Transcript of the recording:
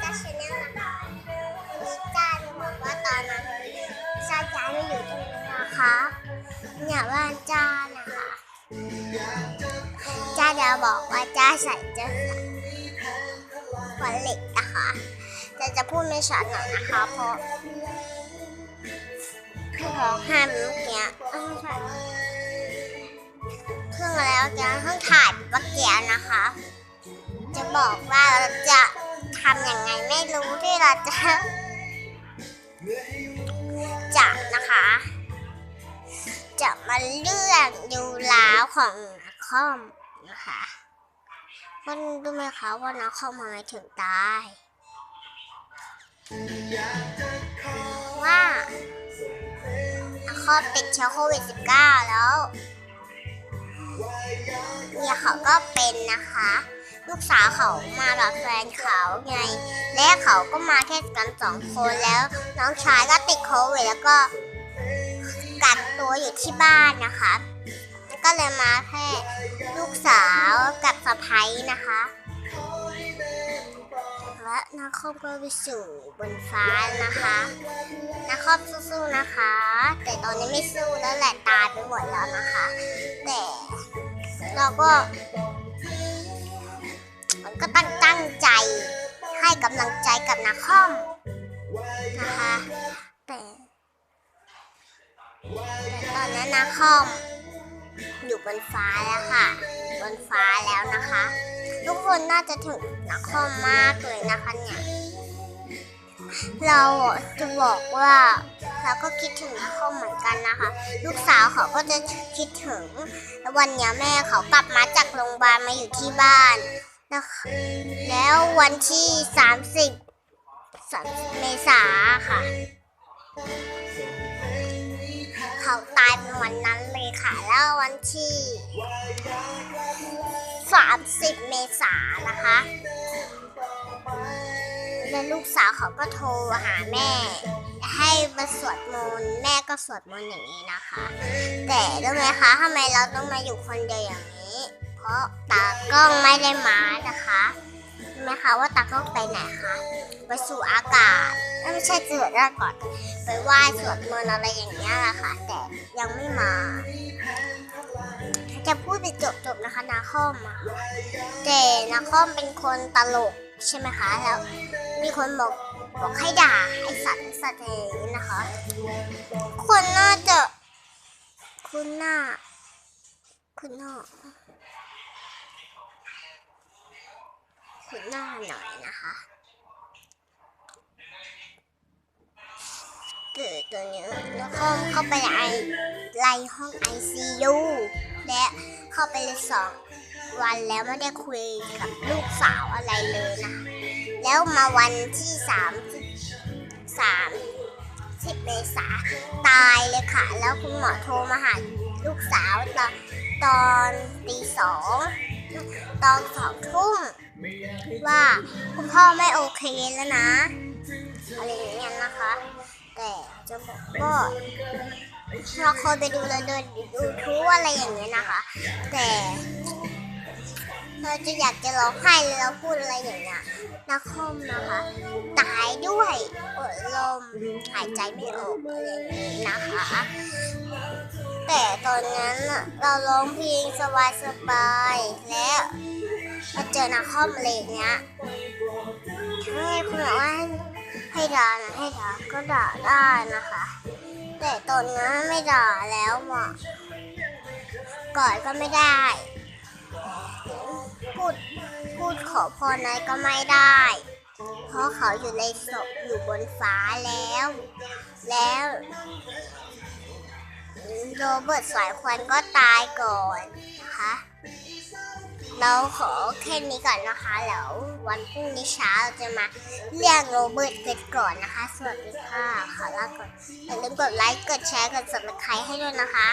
ก้าชาแนลนะคะนิจ้าจะบอกว่าตอนนั้นจ้าย้ายมาอยู่ตรงนี้นะคะเนี่ยบ้านจ้านะคะจ้าจะบอกว่าจ้าใส่เจอขนเหล็กนะคะแต่จะพูดไม่ชัดหน่อยนะคะเพราะร้องไห้เมื่อกี้เอ้ยไม่ใช่เครื่องแล้วจะเพิ่งถ่ายเมื่อกี้นะคะ จะบอกว่าเราจะ ทำยังไงไม่รู้ที่เราจะจะนะคะ จะมาเลือกดูลาวของนักคอมนะคะคุณรู้ไหมคะว่านักคอมทำไมถึงตายว่านักคอมติดเชื้อโควิด -19 แล้วเนี่ยเขาก็เป็นนะคะ ลูกสาวเขามากับแฟนเขาไง และเขาก็มาแค่กันสองคนแล้ว น้องชายก็ติดโควิดแล้วก็กักตัวอยู่ที่บ้านนะคะก็เลยมาแค่ลูกสาวกับสะพ้ายนะคะ และนาคอมก็ไปสู่บนฟ้านะคะนาคอมสู้ๆนะคะ แต่ตอนนี้ไม่สู้แล้วแหละตายไปหมดแล้วนะคะ แต่เราก็ ใจให้กำลังใจกับนักคอมนะคะแต่แต่ตอนนั้นนักคอมอยู่บนฟ้าแล้วค่ะ บนฟ้าแล้วนะคะ ทุกคนน่าจะถึงนักคอมมากเลยนะคะเนี่ยเราจะบอกว่าเราก็คิดถึงนักคอมเหมือนกันนะคะ ลูกสาวเขาก็จะคิดถึงวันนี้แม่เขากลับมาจากโรงพยาบาลมาอยู่ที่บ้าน นะคะแล้ววันที่ 30 30 เมษาค่ะ เขาตายเป็นวันนั้นเลยค่ะ แล้ววันที่ 30 เมษานะคะ แล้วลูกสาวเขาก็โทรหาแม่ ให้มาสวดมนต์แม่ก็สวดมนต์อย่างนี้นะคะ แต่รู้ไหมคะทำไมเราต้องมาอยู่คนเดียวอย่างนี้ เพราะตากล้องไม่ได้มานะคะรู้ไหมคะว่าตากล้องไปไหนคะไปสู่อากาศไม่ใช่เสือแรกก่อนไปไหว้สวดมนต์อะไรอย่างเงี้ยแหละค่ะ แต่ยังไม่มา จะพูดไปจบๆนะคะนาคอมอะแต่นาคอมเป็นคนตลกใช่ไหมคะแล้วมีคนบอกบอกให้ด่าไอสัตว์สัตว์อะไรอย่างนี้นะคะคนน่าจะคุณหน้า คุณหน้าุณหน้าหน่อยนะคะเกิดตัวนี้แล้วก็เข้าไปในไลห้อง ICU และเข้าไปเลยสองวันแล้วไม่ได้คุยกับลูกสาวอะไรเลยนะ แล้วมาวันที่สามสามสิบเมษาตายเลยค่ะ แล้วคุณหมอโทรมาหาลูกสาวตอนตอนตีสองตอนสองทุ่ม ว่าคุณพ่อไม่โอเคแล้วนะ อะไรอย่างเงี้ยนะคะ แต่จะบอกว่าเราเคยไปดูเลยดูดูทูอะไรอย่างเงี้ยนะคะ แต่เราจะอยากจะร้องไห้เลยเราพูดอะไรอย่างเงี้ยนักคอมนะคะ ตายด้วยอดลมหายใจไม่ออกอะไรอย่างนี้นะคะ แต่ตอนนั้นเราร้องเพลงสบายสบายๆและ มาเจอนักคอมอะไรอย่างเงี้ยให้คุณบอกว่าให้ให้ด่านะให้ด่าก็ด่าได้นะคะ แต่ตอนนั้นไม่ด่าแล้วอะกอดก็ไม่ได้ พูดพูดขอพรอะไรก็ไม่ได้ เพราะเขาอยู่ในศพอยู่บนฟ้าแล้ว แล้วโรเบิร์ตสายควันก็ตายก่อนนะคะ เราขอแค่นี้ก่อนนะคะแล้ววันพรุ่งนี้เช้าเราจะมาเรียกโรเบิร์ตกันก่อนนะคะ สวัสดีค่ะขอลาก่อนอย่าลืมกดไลค์กดแชร์กด subscribe ให้ด้วยนะคะ